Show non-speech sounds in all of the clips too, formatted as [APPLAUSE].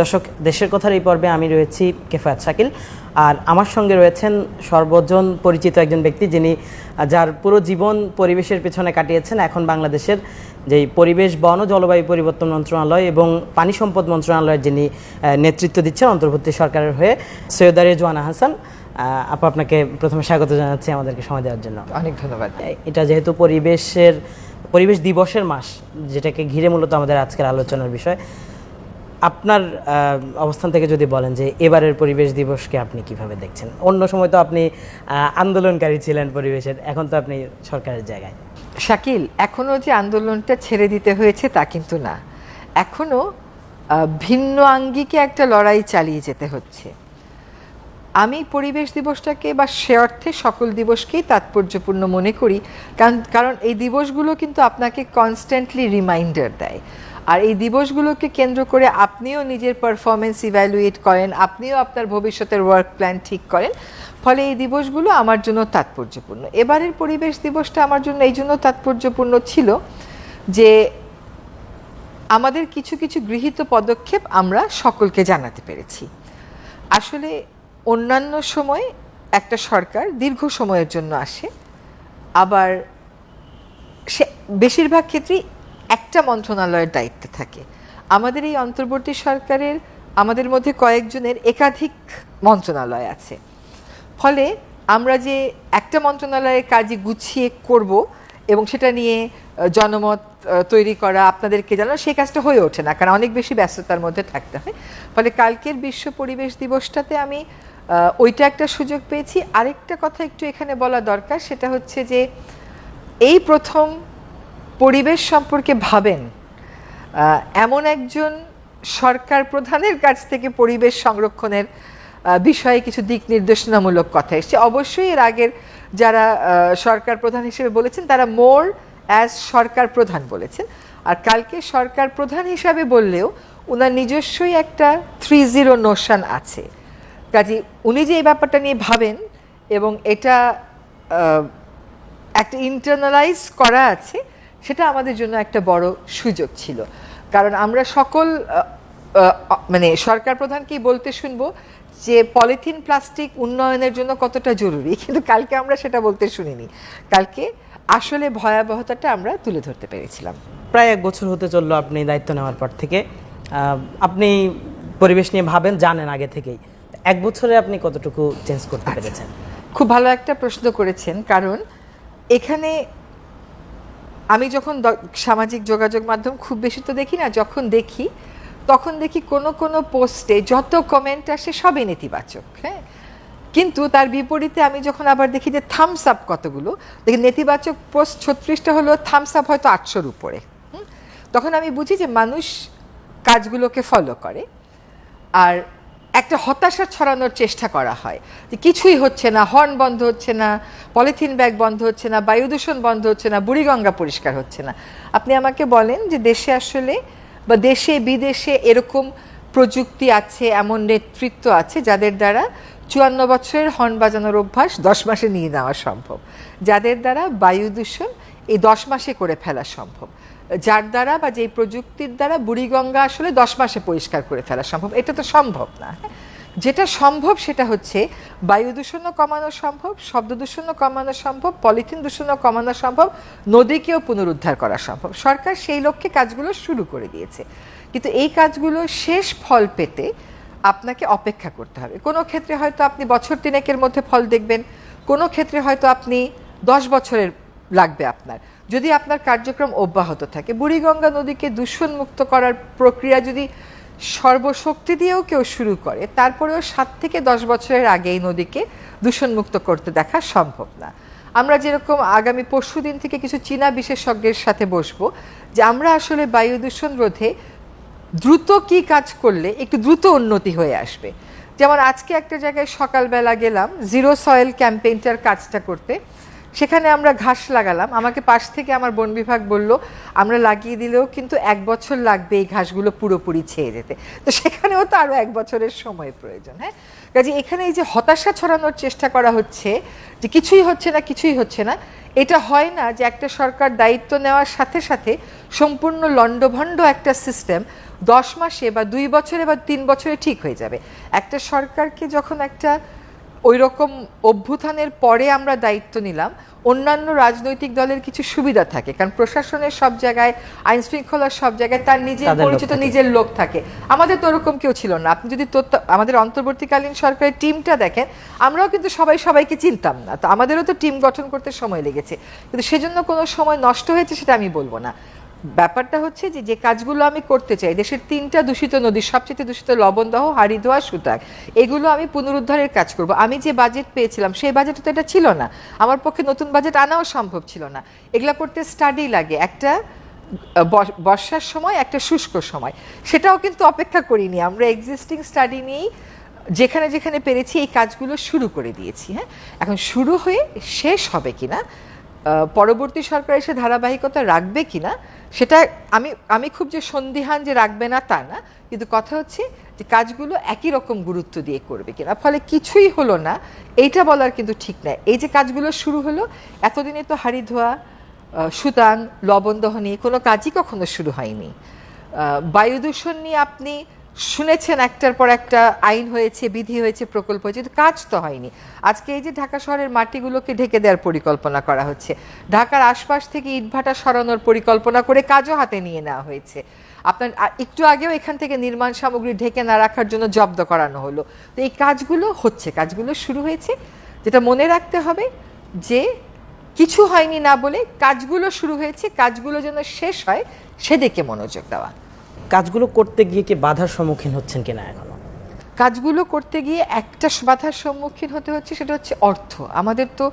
দর্শক দেশের কথার এই পর্বে আমি রয়েছি কেফায়াত শাকিল। আর আমার সঙ্গে রয়েছেন সর্বজন পরিচিত একজন ব্যক্তি যিনি যার পুরো জীবন পরিবেশের পেছনে কাটিয়েছেন এখন বাংলাদেশের যেই পরিবেশ বন জলবায়ু পরিবর্তন মন্ত্রণালয় এবং পানি সম্পদ মন্ত্রণালয়ের যিনি নেতৃত্ব দিচ্ছেন অন্তর্বর্তী সরকারের হয়ে সৈয়দা রেজওয়ানা হাসান আপু আপনাকে প্রথমে স্বাগত জানাচ্ছি আমাদেরকে সময় দেওয়ার জন্য। অনেক ধন্যবাদ। এটা যেহেতু পরিবেশের পরিবেশ দিবসের মাস যেটাকে ঘিরে মূলত আমাদের আজকের আলোচনার বিষয় আপনার অবস্থান থেকে যদি বলেন যে এবারের পরিবেশ দিবসকে আপনি কীভাবে দেখছেন? অন্য সময় তো আপনি আন্দোলনকারী ছিলেন পরিবেশের, এখন তো আপনি সরকারের জায়গায়। শাকিল এখনও যে আন্দোলনটা ছেড়ে দিতে হয়েছে তা কিন্তু না। এখনও ভিন্ন আঙ্গিকে একটা লড়াই চালিয়ে যেতে হচ্ছে। আমি পরিবেশ দিবসটাকে বা সে অর্থে সকল দিবসকেই তাৎপর্যপূর্ণ মনে করি। কারণ কারণ এই দিবসগুলো কিন্তু আপনাকে কনস্ট্যান্টলি রিমাইন্ডার দেয়। আর এই দিবসগুলোকে কেন্দ্র করে আপনিও নিজের পারফরমেন্স ইভ্যালুয়েট করেন, আপনিও আপনার ভবিষ্যতের ওয়ার্ক প্ল্যান ঠিক করেন। ফলে এই দিবসগুলো আমার জন্য তাৎপর্যপূর্ণ। এবারের পরিবেশ দিবসটা আমার জন্য এই জন্য তাৎপর্যপূর্ণ ছিল যে আমাদের কিছু কিছু গৃহীত পদক্ষেপ আমরা সকলকে জানাতে পেরেছি। আসলে অন্যান্য সময় একটা সরকার দীর্ঘ সময়ের জন্য আসে, আবার সে বেশিরভাগ ক্ষেত্রেই একটা মন্ত্রণালয়ের দায়িত্বে থাকে। আমাদের এই অন্তর্বর্তী সরকারের, আমাদের মধ্যে কয়েকজনের একাধিক মন্ত্রণালয় আছে। ফলে আমরা যে একটা মন্ত্রণালয়ের কাজই গুছিয়ে করব এবং সেটা নিয়ে জনমত তৈরি করা আপনাদেরকে জানানো, সেই কাজটা হয়ে ওঠে না। কারণ অনেক বেশি ব্যস্ততার মধ্যে থাকতে হয়। ফলে কালকের বিশ্ব পরিবেশ দিবসটাতে আমি ওইটা একটা সুযোগ পেয়েছি। আরেকটা কথা একটু এখানে বলা দরকার, সেটা হচ্ছে যে, এই প্রথম পরিবেশ সম্পর্কে ভাবেন এমন একজন সরকার প্রধানের কাছ থেকে পরিবেশ সংরক্ষণের বিষয়ে কিছু দিক নির্দেশনামূলক কথা এসছে। অবশ্যই এর আগের যারা সরকার প্রধান হিসেবে বলেছেন, তারা মোর অ্যাজ সরকার প্রধান বলেছেন। আর কালকে সরকার প্রধান হিসাবে বললেও ওনার নিজস্বই একটা থ্রি জিরো নোশান আছে। কাজে উনি যে এই ব্যাপারটা নিয়ে ভাবেন এবং এটা একটা ইন্টারনালাইজ করা আছে সেটা আমাদের জন্য একটা বড় সুযোগ ছিল। কারণ আমরা সকল মানে সরকার প্রধানকেই বলতে শুনব যে পলিথিন প্লাস্টিক উন্নয়নের জন্য কতটা জরুরি। কিন্তু কালকে আমরা সেটা বলতে শুনিনি। কালকে আসলে ভয়াবহতাটা আমরা তুলে ধরতে পেরেছিলাম। প্রায় এক বছর হতে চলল আপনি দায়িত্ব নেওয়ার পর থেকে। আপনি পরিবেশ নিয়ে ভাবেন জানেন আগে থেকেই। এক বছরে আপনি কতটুকু চেঞ্জ করতে পেরেছেন? খুব ভালো একটা প্রশ্ন করেছেন। কারণ এখানে আমি যখন সামাজিক যোগাযোগ মাধ্যম খুব বেশি তো দেখি না, যখন দেখি, তখন দেখি কোনো কোনো পোস্টে যত কমেন্ট আসে সবই নেতিবাচক হ্যাঁ? কিন্তু তার বিপরীতে আমি যখন আবার দেখি যে থামস আপ কতগুলো, দেখি নেতিবাচক পোস্ট ছত্রিশটা হলো থামস আপ হয়তো আটশোর উপরে তখন আমি বুঝি যে মানুষ কাজগুলোকে ফলো করে, আর একটা হতাশা ছড়ানোর চেষ্টা করা হয়। যে কিছুই হচ্ছে না, হর্ন বন্ধ হচ্ছে না, পলিথিন ব্যাগ বন্ধ হচ্ছে না, বায়ু দূষণ বন্ধ হচ্ছে না, বুড়িগঙ্গা পরিষ্কার হচ্ছে না। আপনি আমাকে বলেন যে দেশে আসলে বা দেশে বিদেশে এরকম প্রযুক্তি আছে, এমন নেতৃত্ব আছে যাদের দ্বারা চুয়ান্ন বছরের হর্ন বাজানোর অভ্যাস দশ মাসে নিয়ে নেওয়া সম্ভব। যাদের দ্বারা বায়ু দূষণ এই দশ মাসে করে ফেলা সম্ভব। যার দ্বারা বা যেই প্রযুক্তির দ্বারা বুড়িগঙ্গা আসলে দশ মাসে পরিষ্কার করে ফেলা সম্ভব, এটা তো সম্ভব না। যেটা সম্ভব সেটা হচ্ছে বায়ু দূষণও কমানো সম্ভব, শব্দ দূষণও কমানো সম্ভব, পলিথিন দূষণও কমানো সম্ভব, নদীকেও পুনরুদ্ধার করা সম্ভব। সরকার সেই লক্ষ্যে কাজগুলো শুরু করে দিয়েছে। কিন্তু এই কাজগুলো শেষ ফল পেতে আপনাকে অপেক্ষা করতে হবে। কোনো ক্ষেত্রে হয়তো আপনি বছর তিনেকের মধ্যে ফল দেখবেন, কোনো ক্ষেত্রে হয়তো আপনি দশ বছরের লাগবে আপনার। যদি আপনার কার্যক্রম অব্যাহত থাকে, বুড়িগঙ্গা নদীকে দূষণমুক্ত করার প্রক্রিয়া যদি সর্বশক্তি দিয়েও কেউ শুরু করে, তারপরেও সাত থেকে দশ বছরের আগে এই নদীকে দূষণমুক্ত করতে দেখা সম্ভব না। আমরা যেরকম আগামী পরশু দিন থেকে কিছু চীনা বিশেষজ্ঞের সাথে বসবো যে আমরা আসলে বায়ু দূষণ রোধে দ্রুত কি কাজ করলে একটু দ্রুত উন্নতি হয়ে আসবে। যেমন আজকে একটা জায়গায় সকালবেলা গেলাম, জিরো সয়েল ক্যাম্পেইনটার কাজটা করতে। সেখানে আমরা ঘাস লাগালাম। আমাকে পাশ থেকে আমার বন বিভাগ বলল, আমরা লাগিয়ে দিলেও কিন্তু এক বছর লাগবে এই ঘাসগুলো পুরোপুরি ছেয়ে যেতে তো সেখানেও তো আরও এক বছরের সময় প্রয়োজন হ্যাঁ? কাজে এখানে এই যে হতাশা ছড়ানোর চেষ্টা করা হচ্ছে, যে কিছুই হচ্ছে না, কিছুই হচ্ছে না, এটা হয় না যে একটা সরকার দায়িত্ব নেওয়ার সাথে সাথে সম্পূর্ণ লণ্ডভণ্ড একটা সিস্টেম দশ মাসে বা দুই বছরে বা তিন বছরে ঠিক হয়ে যাবে। একটা সরকারকে যখন একটা ওই রকম অভ্যুত্থানের পরে আমরা দায়িত্ব নিলাম। অন্যান্য রাজনৈতিক দলের কিছু সুবিধা থাকে কারণ প্রশাসনের সব জায়গায় আইন শৃঙ্খলার সব জায়গায় তার নিজের পরিচিত নিজের লোক থাকে। আমাদের তো ওরকম কেউ ছিল না। আপনি যদি তথ্য- আমাদের অন্তর্বর্তীকালীন সরকারের টিমটা দেখেন আমরাও কিন্তু সবাই সবাইকে চিনতাম না। তো আমাদেরও তো টিম গঠন করতে সময় লেগেছে। কিন্তু সেজন্য কোনো সময় নষ্ট হয়েছে সেটা আমি বলব না। ব্যাপারটা হচ্ছে যে যে কাজগুলো আমি করতে চাই, দেশের তিনটা দূষিত নদী, সবচেয়ে দূষিত লবণদহ, হারিদোয়া সুতাং এগুলো আমি পুনরুদ্ধারের কাজ করব। আমি যে বাজেট পেয়েছিলাম, সেই বাজেটে তো এটা ছিল না। আমার পক্ষে নতুন বাজেট আনাও সম্ভব ছিল না। এগুলো করতে স্টাডি লাগে। একটা বর্ষার সময়, একটা শুষ্ক সময়। সেটাও কিন্তু অপেক্ষা করিনি। আমরা এক্সিস্টিং স্টাডি নিয়েই, যেখানে যেখানে পেরেছি, এই কাজগুলো শুরু করে দিয়েছি হ্যাঁ? এখন শুরু হয়ে শেষ হবে কিনা পরবর্তী সরকার এসে ধারাবাহিকতা রাখবে কিনা সেটা আমি আমি খুব যে সন্দিহান যে রাখবে না তা না, কিন্তু কথা হচ্ছে যে কাজগুলো একই রকম গুরুত্ব দিয়ে করবে কিনা ফলে কিছুই হলো না, এইটা বলার কিন্তু ঠিক নয় এই যে কাজগুলো শুরু হলো, এতদিনে তো হাড়ি ধোয়া সুতান, লবণ দহনী কোনো কাজই কখনো শুরু হয়নি। বায়ু দূষণ নিয়ে আপনি শুনেছেন একটার পর একটা আইন হয়েছে, বিধি হয়েছে, প্রকল্প হয়েছে, কিন্তু কাজ তো হয়নি। আজকে এই যে ঢাকা শহরের মাটিগুলোকে ঢেকে দেওয়ার পরিকল্পনা করা হচ্ছে, ঢাকার আশপাশ থেকে ইটভাটা সরানোর পরিকল্পনা করে কাজও হাতে নিয়ে নেওয়া হয়েছে। আপনার একটু আগেও এখান থেকে নির্মাণ সামগ্রী ঢেকে না রাখার জন্য জব্দ করানো হলো। তো এই কাজগুলো হচ্ছে, কাজগুলো শুরু হয়েছে। যেটা মনে রাখতে হবে যে কিছু হয়নি না বলে কাজগুলো শুরু হয়েছে, কাজগুলো যেন শেষ হয়, সেদিকে মনোযোগ দেওয়া। কাজগুলো করতে গিয়ে কি বাধার সম্মুখীন হচ্ছেন কিনা এখনও? কাজগুলো করতে গিয়ে একটা বাধার সম্মুখীন হতে হচ্ছে সেটা হচ্ছে অর্থ। আমাদের তো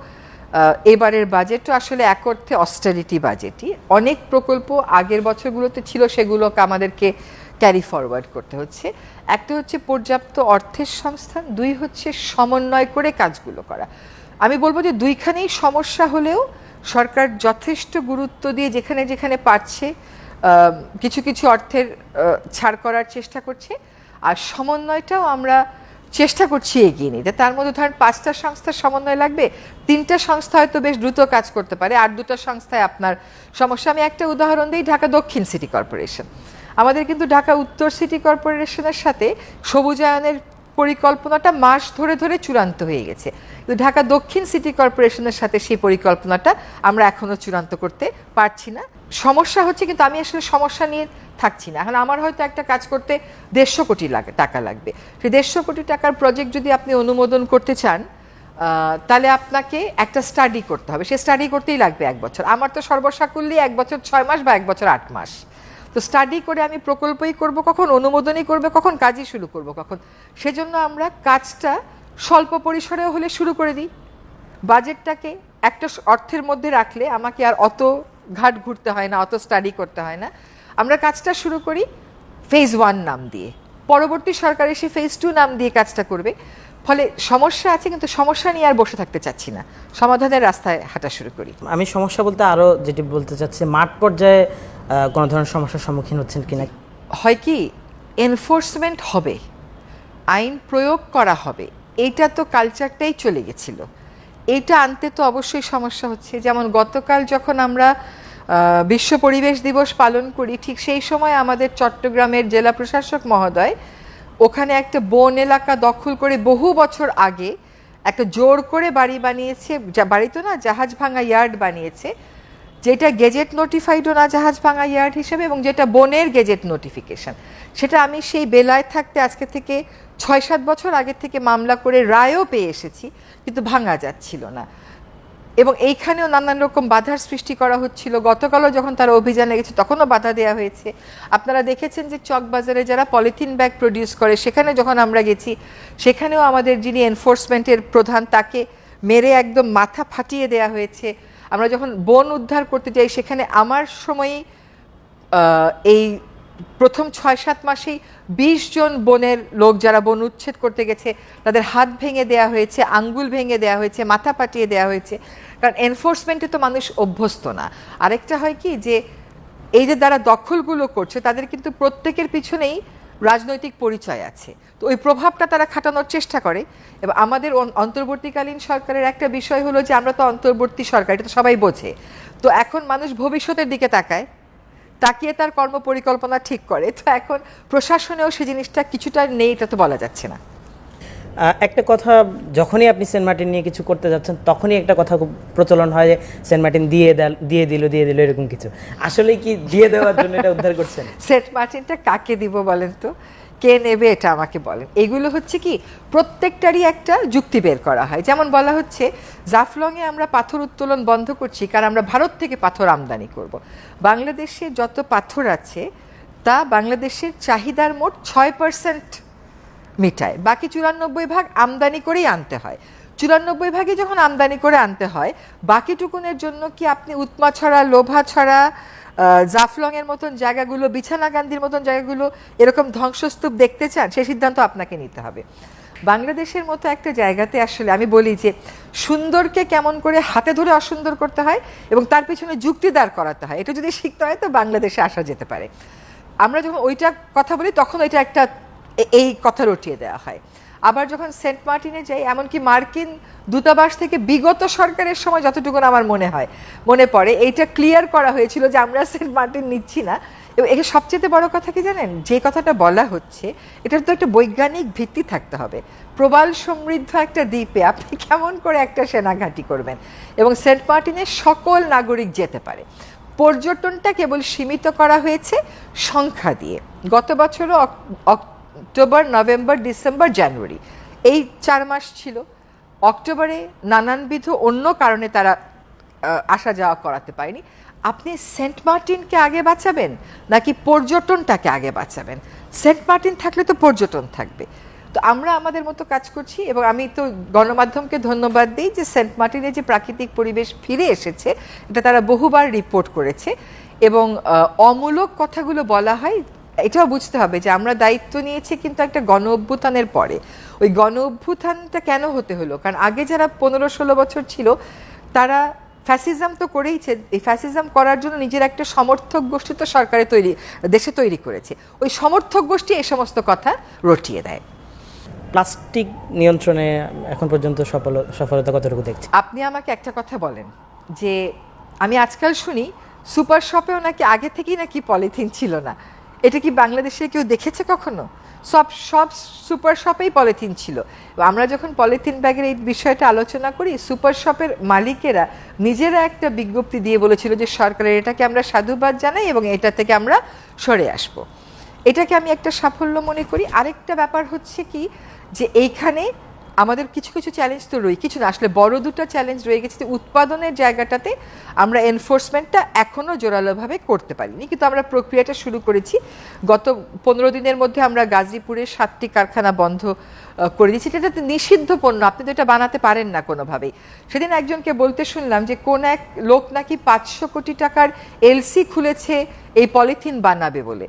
এবারের বাজেটও আসলে এক অর্থে অস্টারিটি বাজেটই অনেক প্রকল্প আগের বছরগুলোতে ছিল সেগুলোকে আমাদেরকে ক্যারি ফরওয়ার্ড করতে হচ্ছে। একটা হচ্ছে পর্যাপ্ত অর্থের সংস্থান, দুই হচ্ছে সমন্বয় করে কাজগুলো করা। আমি বলব যে দুইখানেই সমস্যা হলেও সরকার যথেষ্ট গুরুত্ব দিয়ে যেখানে যেখানে পারছে কিছু কিছু অর্থের ছাড় করার চেষ্টা করছে। আর সমন্বয়টাও আমরা চেষ্টা করছি এগিয়ে নিতে। তার মধ্যে ধরেন পাঁচটা সংস্থার সমন্বয় লাগবে। তিনটা সংস্থা হয়তো বেশ দ্রুত কাজ করতে পারে। আর দুটো সংস্থায় আপনার সমস্যা। আমি একটা উদাহরণ দিই, ঢাকা দক্ষিণ সিটি কর্পোরেশন। আমাদের কিন্তু ঢাকা উত্তর সিটি কর্পোরেশনের সাথে সবুজায়নের পরিকল্পনাটা মাস ধরে ধরে চূড়ান্ত হয়ে গেছে। কিন্তু ঢাকা দক্ষিণ সিটি কর্পোরেশনের সাথে সেই পরিকল্পনাটা আমরা এখনও চূড়ান্ত করতে পারছি না। সমস্যা হচ্ছে কিন্তু আমি আসলে সমস্যা নিয়ে থাকছি না। এখন আমার হয়তো একটা কাজ করতে দেড়শো কোটি লাগে, টাকা লাগবে। সেই দেড়শো কোটি টাকার প্রজেক্ট যদি আপনি অনুমোদন করতে চান তাহলে আপনাকে একটা স্টাডি করতে হবে। সে স্টাডি করতেই লাগবে এক বছর। আমার তো সর্বসাকুল্যে এক বছর ছয় মাস বা এক বছর আট মাস। তো স্টাডি করে আমি প্রকল্পই করব কখন, অনুমোদনই করবে কখন, কাজই শুরু করব কখন? সেজন্য আমরা কাজটা স্বল্প পরিসরেও হলে শুরু করে দিই। বাজেটটাকে একটা অর্থের মধ্যে রাখলে আমাকে আর অত ঘাট ঘুরতে হয় না অত স্টাডি করতে হয় না। আমরা কাজটা শুরু করি ফেজ ওয়ান নাম দিয়ে। পরবর্তী সরকার এসে ফেজ টু নাম দিয়ে কাজটা করবে। ফলে সমস্যা আছে কিন্তু সমস্যা নিয়ে আর বসে থাকতে চাচ্ছি না। সমাধানের রাস্তায় হাঁটা শুরু করি। আমি সমস্যা বলতে আরও যেটি বলতে চাচ্ছি মাঠ পর্যায়ে কোনো ধরনের সমস্যার সম্মুখীন হচ্ছেন কিনা? হয় কি এনফোর্সমেন্ট হবে। আইন প্রয়োগ করা হবে। এইটা তো কালচারটাই চলে গেছিল। এটা আনতে তো অবশ্যই সমস্যা হচ্ছে। যেমন গতকাল যখন আমরা বিশ্ব পরিবেশ দিবস পালন করি। ঠিক সেই সময় আমাদের চট্টগ্রামের জেলা প্রশাসক মহোদয় ওখানে একটা বন এলাকা দখল করে বহু বছর আগে একটা জোর করে বাড়ি বানিয়েছে বাড়ি তো না, জাহাজ ভাঙা ইয়ার্ড বানিয়েছে, যেটা গেজেট নোটিফাইডও না জাহাজ ভাঙা ইয়ার্ড হিসেবে এবং যেটা বনের গেজেট নোটিফিকেশন সেটা আমি সেই বেলায় থাকতে আজকে থেকে ছয় সাত বছর আগে থেকে মামলা করে রায়ও পেয়ে এসেছি, কিন্তু ভাঙা যাচ্ছিল না। এবং এইখানেও নানান রকম বাধার সৃষ্টি করা হচ্ছিল। গতকালও যখন তারা অভিযানে গেছে তখনও বাধা দেওয়া হয়েছে। আপনারা দেখেছেন যে চকবাজারে যারা পলিথিন ব্যাগ প্রডিউস করে, সেখানে যখন আমরা গেছি, সেখানেও আমাদের যিনি এনফোর্সমেন্টের প্রধান, তাকে মেরে একদম মাথা ফাটিয়ে দেয়া হয়েছে। আমরা যখন বন উদ্ধার করতে যাই, সেখানে আমার সময়ই এই প্রথম ছয় সাত মাসেই বিশ জন বনের লোক যারা বন উচ্ছেদ করতে গেছে, তাদের হাত ভেঙে দেয়া হয়েছে, আঙ্গুল ভেঙে দেয়া হয়েছে, মাথা পাটিয়ে দেয়া হয়েছে। কারণ এনফোর্সমেন্টে তো মানুষ অভ্যস্ত না। আরেকটা হয় কি যে, এই যে যারা দখলগুলো করছে, তাদের কিন্তু প্রত্যেকের পিছনেই রাজনৈতিক পরিচয় আছে। তো ওই প্রভাবটা তারা খাটানোর চেষ্টা করে। এবং আমাদের অন্তর্বর্তীকালীন সরকারের একটা বিষয় হলো যে, আমরা তো অন্তর্বর্তী সরকার, এটা তো সবাই বোঝে। তো এখন মানুষ ভবিষ্যতের দিকে তাকায়, তাকিয়ে তার কর্ম পরিকল্পনা ঠিক করে। তো এখন প্রশাসনেও সে জিনিসটা কিছুটা নেই, এটা তো বলা যাচ্ছে না। একটা কথা, যখনই আপনি সেন্ট মার্টিন নিয়ে কিছু করতে যাচ্ছেন, তখনই একটা কথা খুব প্রচলন হয় যে, সেন্ট মার্টিন দিয়ে দিয়ে দিল দিয়ে দিল, এরকম কিছু। আসলে কি দিয়ে দেওয়ার জন্য এটা উদ্ধার করছেন? [LAUGHS] সেন্ট মার্টিনটা কাকে দিব বলেন তো? কে নেবে এটা আমাকে বলেন। এগুলো হচ্ছে কি, প্রত্যেকটারই একটা যুক্তি বের করা হয়। যেমন বলা হচ্ছে, জাফলংয়ে আমরা পাথর উত্তোলন বন্ধ করছি, কারণ আমরা ভারত থেকে পাথর আমদানি করব। বাংলাদেশে যত পাথর আছে, তা বাংলাদেশের চাহিদার মোট ছয় পার্সেন্ট মিটায়। বাকি চুরানব্বই ভাগ আমদানি করেই আনতে হয়। চুরানব্বই ভাগে যখন আমদানি করে আনতে হয় বাকিটুকুনের জন্য কি আপনি উৎমা ছড়া, লোভা ছড়া জাফলং এর মতন জায়গাগুলো, বিছানা গান্ধীর মতন জায়গাগুলো এরকম ধ্বংসস্তূপ দেখতে চান সেই সিদ্ধান্ত আপনাকে নিতে হবে। বাংলাদেশের মতো একটা জায়গাতে আসলে আমি বলি যে, সুন্দরকে কেমন করে হাতে ধরে অসুন্দর করতে হয় এবং তার পিছনে যুক্তি দাঁড় করাতে হয়। এটা যদি শিখতে হয় তো বাংলাদেশে আসা যেতে পারে। আমরা যখন ওইটা কথা বলি, তখন ওইটা একটা এই কথা রটিয়ে দেওয়া হয়। আবার যখন সেন্ট মার্টিনে যাই, এমনকি মার্কিন দূতাবাস থেকে বিগত সরকারের সময় যতটুকু আমার মনে হয়, মনে পড়ে, এইটা ক্লিয়ার করা হয়েছিল যে আমরা সেন্ট মার্টিন নিচ্ছি না। এবং এটা সবচেয়ে বড় কথা কি জানেন? যে কথাটা বলা হচ্ছে, এটার তো একটা বৈজ্ঞানিক ভিত্তি থাকতে হবে। প্রবাল সমৃদ্ধ একটা দ্বীপে আপনি কেমন করে একটা সেনাঘাঁটি করবেন? এবং সেন্ট মার্টিনে সকল নাগরিক যেতে পারে। পর্যটনটা কেবল সীমিত করা হয়েছে সংখ্যা দিয়ে। গত বছরও অক্টোবর, নভেম্বর, ডিসেম্বর, জানুয়ারি। এই চার মাস ছিল। অক্টোবরে নানানবিধ অন্য কারণে তারা আসা যাওয়া করাতে পারেনি। আপনি সেন্ট মার্টিনকে আগে বাঁচাবেন নাকি পর্যটনটাকে আগে বাঁচাবেন? সেন্ট মার্টিন থাকলে তো পর্যটন থাকবে। তো আমরা আমাদের মতো কাজ করছি এবং আমি তো গণমাধ্যমকে ধন্যবাদ দিই যে সেন্ট মার্টিনে যে প্রাকৃতিক পরিবেশ ফিরে এসেছে, এটা তারা বহুবার রিপোর্ট করেছে এবং অমূলক কথাগুলো বলা হয় এটাও বুঝতে হবে যে আমরা দায়িত্ব নিয়েছি কিন্তু একটা গণ অভ্যুত্থানের পরে। ওই গণ অভ্যুত্থানটা কেন হতে হলো? কারণ আগে যারা পনেরো ষোলো বছর ছিল তারা ফ্যাসিজম তো করেইছে। এই ফ্যাসিজম করার জন্য নিজের একটা সমর্থক গোষ্ঠী তো সরকারে তৈরি দেশে তৈরি করেছে। ওই সমর্থক গোষ্ঠী এই সমস্ত কথা রটিয়ে দেয়। প্লাস্টিক নিয়ন্ত্রণে এখন পর্যন্ত সফল সফলতা কতটুকু দেখছি আপনি আমাকে একটা কথা বলেন যে আমি আজকাল শুনি সুপার শপেও নাকি আগে থেকেই নাকি পলিথিন ছিল না। এটা কি বাংলাদেশে কেউ দেখেছে কখনো? সব সব সুপার শপেই পলিথিন ছিল। আমরা যখন পলিথিন ব্যাগের এই বিষয়টা আলোচনা করি, সুপার শপের মালিকেরা নিজেরা একটা বিজ্ঞপ্তি দিয়ে বলেছিল যে সরকারের এটাকে আমরা সাধুবাদ জানাই এবং এটা থেকে আমরা সরে আসব। এটাকে আমি একটা সাফল্য মনে করি। আরেকটা ব্যাপার হচ্ছে কি, যে এইখানে আমাদের কিছু কিছু চ্যালেঞ্জ তো রয়ে, কিছু না, আসলে বড় দুটো চ্যালেঞ্জ রয়ে গেছে উৎপাদনের জায়গাটাতে আমরা এনফোর্সমেন্টটা এখনও জোরালোভাবে করতে পারিনি। কিন্তু আমরা প্রক্রিয়াটা শুরু করেছি। গত পনেরো দিনের মধ্যে আমরা গাজীপুরে সাতটি কারখানা বন্ধ করে দিয়েছি। এটা যাতে নিষিদ্ধ পণ্য, আপনি তো এটা বানাতে পারেন না কোনোভাবেই। সেদিন একজনকে বলতে শুনলাম যে কোন এক লোক নাকি পাঁচশো কোটি টাকার এলসি খুলেছে, এই পলিথিন বানাবে বলে।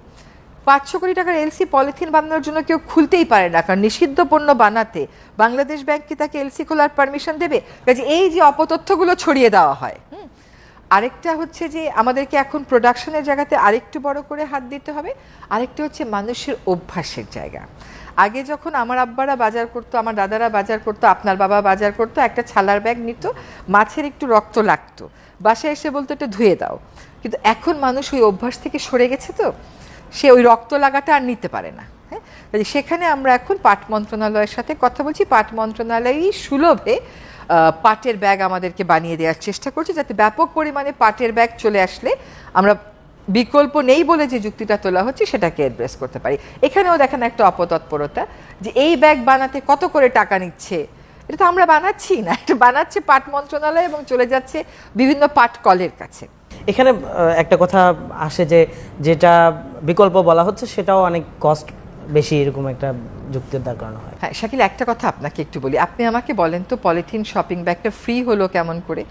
পাঁচশো কোটি টাকার এলসি পলিথিন বানানোর জন্য কেউ খুলতেই পারে না, কারণ নিষিদ্ধ পণ্য বানাতে বাংলাদেশ ব্যাংক কি তাকে এলসি খোলার পারমিশন দেবে? কাজে এই যে অপতথ্যগুলো ছড়িয়ে দেওয়া হয় আরেকটা হচ্ছে যে আমাদেরকে এখন প্রোডাকশনের জায়গাতে আরেকটু বড় করে হাত দিতে হবে, আরেকটা হচ্ছে মানুষের অভ্যাসের জায়গা। আগে যখন আমার আব্বারা বাজার করতো, আমার দাদারা বাজার করতো, আপনার বাবা বাজার করতো, একটা ছালার ব্যাগ নিত, মাছের একটু রক্ত লাগতো, বাসায় এসে বলতো, এটা ধুয়ে দাও। কিন্তু এখন মানুষ ওই অভ্যাস থেকে সরে গেছে তো? সে ওই রক্ত লাগাটা আর নিতে পারে না হ্যাঁ? সেখানে আমরা এখন পাট মন্ত্রণালয়ের সাথে কথা বলছি। পাট মন্ত্রণালয়ই সুলভে পাটের ব্যাগ আমাদেরকে বানিয়ে দেওয়ার চেষ্টা করছে যাতে ব্যাপক পরিমাণে পাটের ব্যাগ চলে আসলে আমরা বিকল্প নেই বলে যে যুক্তিটা তোলা হচ্ছে সেটাকে অ্যাড্রেস করতে পারি। এখানেও দেখেন একটা অপতৎপরতা যে এই ব্যাগ বানাতে কত করে টাকা নিচ্ছে? এটা তো আমরা বানাচ্ছি না, এটা বানাচ্ছে পাট মন্ত্রণালয় এবং চলে যাচ্ছে বিভিন্ন পাট কলের কাছে। এখানে একটা কথা আসে যে যেটা বিকল্প বলা হচ্ছে সেটাও অনেক কস্ট বেশি এরকম একটা যুক্তির দাঁড় করানো হয়। হ্যাঁ শাকিল, একটা কথা আপনাকে একটু বলি। আপনি আমাকে বলেন তো, পলিথিন শপিং ব্যাগটা ফ্রি হলো কেমন করে?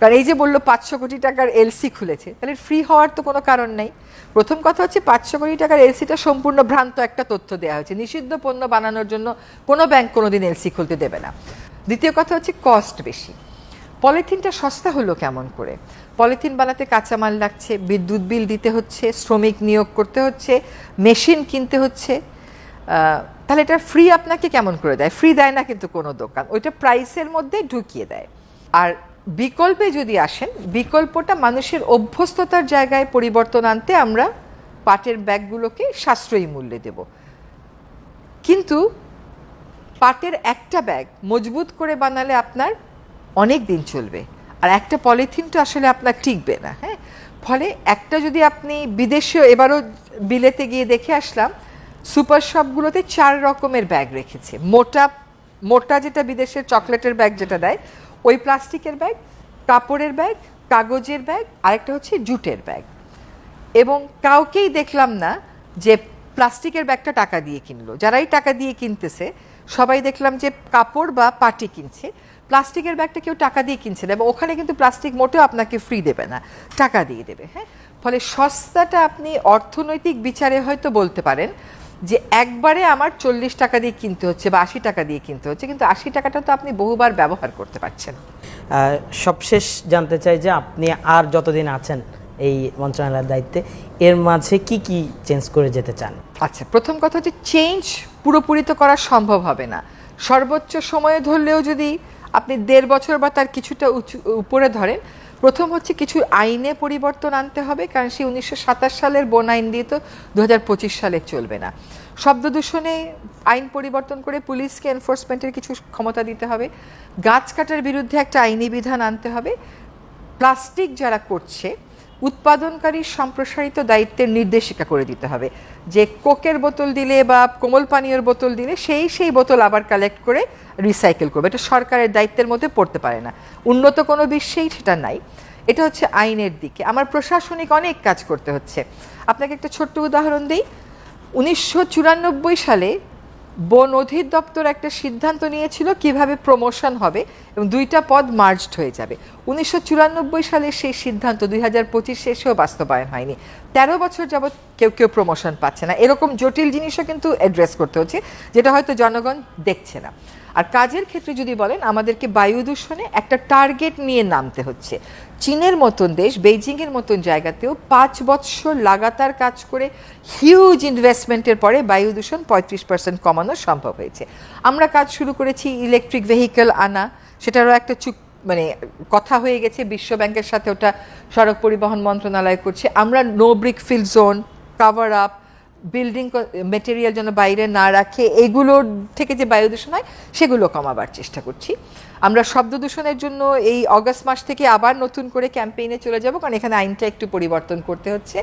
কারণ এই যে বলল পাঁচশো কোটি টাকার এলসি খুলেছে, তাহলে ফ্রি হওয়ার তো কোনো কারণ নেই। প্রথম কথা হচ্ছে পাঁচশো কোটি টাকার এলসিটা সম্পূর্ণ ভ্রান্ত একটা তথ্য দেওয়া হয়েছে। নিষিদ্ধ পণ্য বানানোর জন্য কোনো ব্যাংক কোনোদিন এলসি খুলতে দেবে না। দ্বিতীয় কথা হচ্ছে কস্ট বেশি। পলিথিনটা সস্তা হলো কেমন করে? পলিথিন বানাতে কাঁচামাল লাগছে, বিদ্যুৎ বিল দিতে হচ্ছে, শ্রমিক নিয়োগ করতে হচ্ছে, মেশিন কিনতে হচ্ছে। তাহলে এটা ফ্রি আপনাকে কেমন করে দেয়? ফ্রি দেয় না কিন্তু কোনো দোকান। ওইটা প্রাইসের মধ্যে ঢুকিয়ে দেয়। আর বিকল্পে যদি আসেন, বিকল্পটা মানুষের অভ্যস্ততার জায়গায় পরিবর্তন আনতে আমরা পাটের ব্যাগগুলোকে সাশ্রয়ী মূল্যে দেব। কিন্তু পাটের একটা ব্যাগ মজবুত করে বানালে আপনার অনেক দিন চলবে। আর একটা পলিথিন তো আসলে আপনার টিকবে না হ্যাঁ? ফলে একটা যদি আপনি বিদেশেও এবারও বিলেতে গিয়ে দেখে আসলাম, সুপার শপগুলোতে চার রকমের ব্যাগ রেখেছে। মোটা মোটা যেটা বিদেশের চকলেটের ব্যাগ যেটা দেয়, ওই প্লাস্টিকের ব্যাগ, কাপড়ের ব্যাগ, কাগজের ব্যাগ, আরেকটা হচ্ছে জুটের ব্যাগ। এবং কাউকেই দেখলাম না যে প্লাস্টিকের ব্যাগটা টাকা দিয়ে কিনলো। যারাই টাকা দিয়ে কিনতেছে, সবাই দেখলাম যে কাপড় বা পাটি কিনছে। প্লাস্টিকের ব্যাগটা কেউ টাকা দিয়ে কিনছে না এবং ওখানে কিন্তু প্লাস্টিক মোটেও আপনাকে ফ্রি দেবে না টাকা দিয়ে দেবে হ্যাঁ? ফলে সস্তাটা আপনি অর্থনৈতিক বিচারে হয়তো বলতে পারেন যে একবারে আমার চল্লিশ টাকা দিয়ে কিনতে হচ্ছে বা আশি টাকা দিয়ে কিনতে হচ্ছে কিন্তু আশি টাকাটা তো আপনি বহুবার ব্যবহার করতে পারছেন। সবশেষ জানতে চাই যে আপনি আর যতদিন আছেন এই মন্ত্রণালয়ের দায়িত্বে এর মাঝে কি কি চেঞ্জ করে যেতে চান? আচ্ছা প্রথম কথা হচ্ছে চেঞ্জ পুরোপুরি তো করা সম্ভব হবে না। সর্বোচ্চ সময়ে ধরলেও যদি আপনি দেড় বছর বা তার কিছুটা উপরে ধরেন, প্রথম হচ্ছে কিছু আইনে পরিবর্তন আনতে হবে, কারণ সেই উনিশশো সাতাশ সালের বন আইন দিয়ে তো দু হাজার পঁচিশ সালে চলবে না। শব্দ দূষণে আইন পরিবর্তন করে পুলিশকে এনফোর্সমেন্টের কিছু ক্ষমতা দিতে হবে, গাছ কাটার বিরুদ্ধে একটা আইনি বিধান আনতে হবে, প্লাস্টিক যারা করছে উৎপাদনকারী সম্প্রসারিত দায়িত্বের নির্দেশিকা করে দিতে হবে। যে কোকের বোতল দিলে বা কোমল পানীয়র বোতল দিলে সেই সেই বোতল আবার কালেক্ট করে রিসাইকেল করবে। এটা সরকারের দায়িত্বের মধ্যে পড়তে পারে না। উন্নত কোনো বিশ্বেই সেটা নাই। এটা হচ্ছে আইনের দিকে। আমার প্রশাসনিক অনেক কাজ করতে হচ্ছে। আপনাকে একটা ছোট্ট উদাহরণ দিই। উনিশশো চুরানব্বই সালে বন অধিদপ্তর একটা সিদ্ধান্ত নিয়েছিল কীভাবে প্রমোশন হবে এবং দুইটা পদ মার্জড হয়ে যাবে। উনিশশো চুরানব্বই সালে সেই সিদ্ধান্ত দুই হাজার পঁচিশ শেষেও বাস্তবায়ন হয়নি। তেরো বছর যাবৎ কেউ কেউ প্রমোশন পাচ্ছে না। এরকম জটিল জিনিসও কিন্তু অ্যাড্রেস করতে হচ্ছে, যেটা হয়তো জনগণ দেখছে না। আর কাজের ক্ষেত্রে যদি বলেন, আমাদেরকে বায়ু দূষণে একটা টার্গেট নিয়ে নামতে হচ্ছে। চীনের মতন দেশ, বেইজিংয়ের মতন জায়গাতেও পাঁচ বৎসর লাগাতার কাজ করে হিউজ ইনভেস্টমেন্টের পরে বায়ু দূষণ পঁয়ত্রিশ পার্সেন্ট কমানো সম্ভব হয়েছে। আমরা কাজ শুরু করেছি ইলেকট্রিক ভেহিকেল আনা, সেটারও একটা চুক মানে কথা হয়ে গেছে, বিশ্ব ব্যাংকের সাথে ওটা সড়ক পরিবহন মন্ত্রণালয় করছে। আমরা no brick fill zone cover up building material যেন বাইরে না রাখে, এগুলোর থেকে যে বায়ু দূষণ হয়, সেগুলো কমাবার চেষ্টা করছি। আমরা শব্দ দূষণের জন্য এই অগস্ট মাস থেকে আবার নতুন করে ক্যাম্পেইনে চলে যাব, কারণ এখানে আইনটা একটু পরিবর্তন করতে হচ্ছে।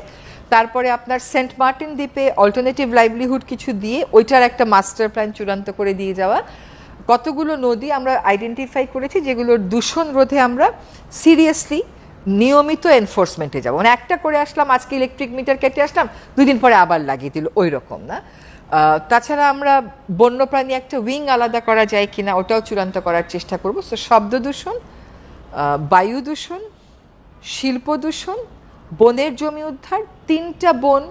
তারপরে আপনার সেন্ট মার্টিন দ্বীপে অল্টারনেটিভ লাইভলিহুড কিছু দিয়ে, ওইটার একটা মাস্টার প্ল্যান চূড়ান্ত করে দিয়ে যাওয়া। কতগুলো নদী আমরা আইডেন্টিফাই করেছি, যেগুলোর দূষণ রোধে আমরা সিরিয়াসলি নিয়মিত এনফোর্সমেন্টে যাব। মানে একটা করে আসলাম, আজকে ইলেকট্রিক মিটার কেটে আসলাম দুই দিন পরে আবার লাগিয়ে দিল ওই রকম না তাছাড়া আমরা বন্যপ্রাণী একটা উইং আলাদা করা যায় কি না ওটাও চূড়ান্ত করার চেষ্টা করব। তো শব্দ দূষণ বায়ু দূষণ, শিল্প দূষণ, বনের জমি উদ্ধার, তিনটা বন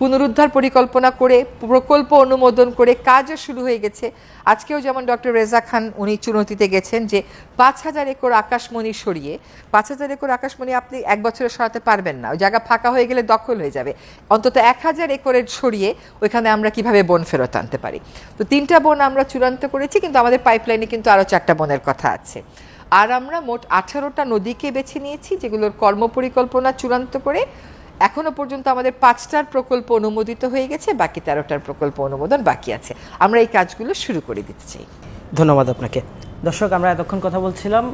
পুনরুদ্ধার পরিকল্পনা করে, প্রকল্প অনুমোদন করে কাজও শুরু হয়ে গেছে। আজকেও যেমন ডক্টর রেজা খান উনি চুনতিতে গেছেন যে পাঁচ হাজার একর আকাশমণি সরিয়ে, পাঁচ হাজার একর আকাশমণি আপনি এক বছরে সরাতে পারবেন না। ওই জায়গা ফাঁকা হয়ে গেলে দখল হয়ে যাবে। অন্তত এক হাজার একরের সরিয়ে ওইখানে আমরা কীভাবে বন ফেরত আনতে পারি? তো তিনটা বন আমরা চূড়ান্ত করেছি, কিন্তু আমাদের পাইপলাইনে কিন্তু আরও চারটা বনের কথা আছে। আর আমরা মোট আঠারোটা নদীকে বেছে নিয়েছি, যেগুলোর কর্মপরিকল্পনা চূড়ান্ত করে এখনও পর্যন্ত আমাদের পাঁচটার প্রকল্প অনুমোদিত হয়ে গেছে, বাকি তেরোটার প্রকল্প অনুমোদন বাকি আছে। আমরা এই কাজগুলো শুরু করে দিতে চাই। ধন্যবাদ আপনাকে। দর্শক, আমরা এতক্ষণ কথা বলছিলাম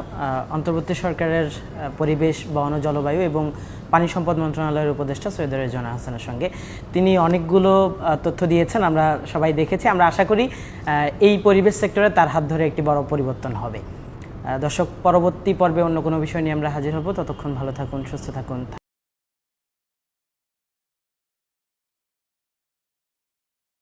অন্তর্বর্তী সরকারের পরিবেশ, বন, জলবায়ু এবং পানি সম্পদ মন্ত্রণালয়ের উপদেষ্টা সৈয়দ রেজওয়ানা হাসানের সঙ্গে। তিনি অনেকগুলো তথ্য দিয়েছেন, আমরা সবাই দেখেছি। আমরা আশা করি এই পরিবেশ সেক্টরে তার হাত ধরে একটি বড় পরিবর্তন হবে। দর্শক, পরবর্তী পর্বে অন্য কোনো বিষয় নিয়ে আমরা হাজির হব। ততক্ষণ ভালো থাকুন, সুস্থ থাকুন।